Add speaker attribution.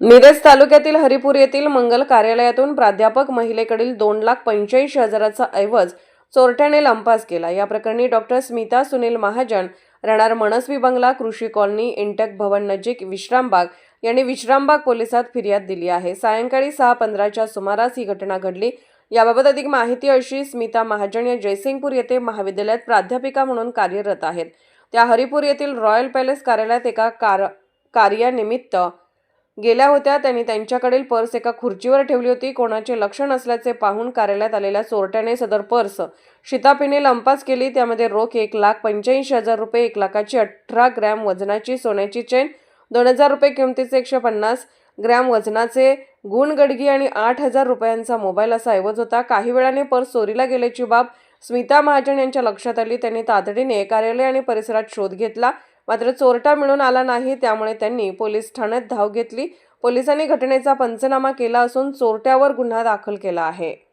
Speaker 1: मिरज तालुक्यातील हरिपूर येथील मंगल कार्यालयातून प्राध्यापक महिलेकडील दोन लाख पंच्याऐंशी हजाराचा ऐवज चोरट्याने लंपास केला. या प्रकरणी डॉक्टर स्मिता सुनील महाजन राहणार मनस्वी बंगला कृषी कॉलनी इंटक भवन नजीक विश्रामबाग यांनी विश्रामबाग पोलिसात फिर्याद दिली आहे. सायंकाळी सहा पंधराच्या सुमारास ही घटना घडली. याबाबत अधिक माहिती अशी स्मिता महाजन या जयसिंगपूर येथे महाविद्यालयात प्राध्यापिका म्हणून कार्यरत आहेत. त्या हरिपूर येथील रॉयल पॅलेस कार्यालयात एका कार कार्यानिमित्त गेल्या होत्या त्यांनी त्यांच्याकडील पर्स एका खुर्चीवर ठेवली होती. कोणाचे लक्ष नसल्याचे पाहून कार्यालयात आलेल्या चोरट्याने सदर पर्स शितापीने लंपास केली. त्यामध्ये रोख एक लाख पंच्याऐंशी हजार रुपये एक लाखाची अठरा ग्रॅम वजनाची सोन्याची चेन दोन हजार रुपये किमतीचे एकशे पन्नास ग्रॅम वजनाचे गुणगडगी आणि आठ हजार रुपयांचा मोबाईल असा ऐवज होता. काही वेळाने पर्स चोरीला गेल्याची बाब स्मिता महाजन यांच्या लक्षात आली. त्यांनी तातडीने कार्यालय आणि परिसरात शोध घेतला. मात्र चोरटा मिळून आला नाही त्यामुळे त्यांनी पोलीस ठाण्यात धाव घेतली. पोलिसांनी घटनेचा पंचनामा केला असून चोरट्यावर गुन्हा दाखल केला आहे.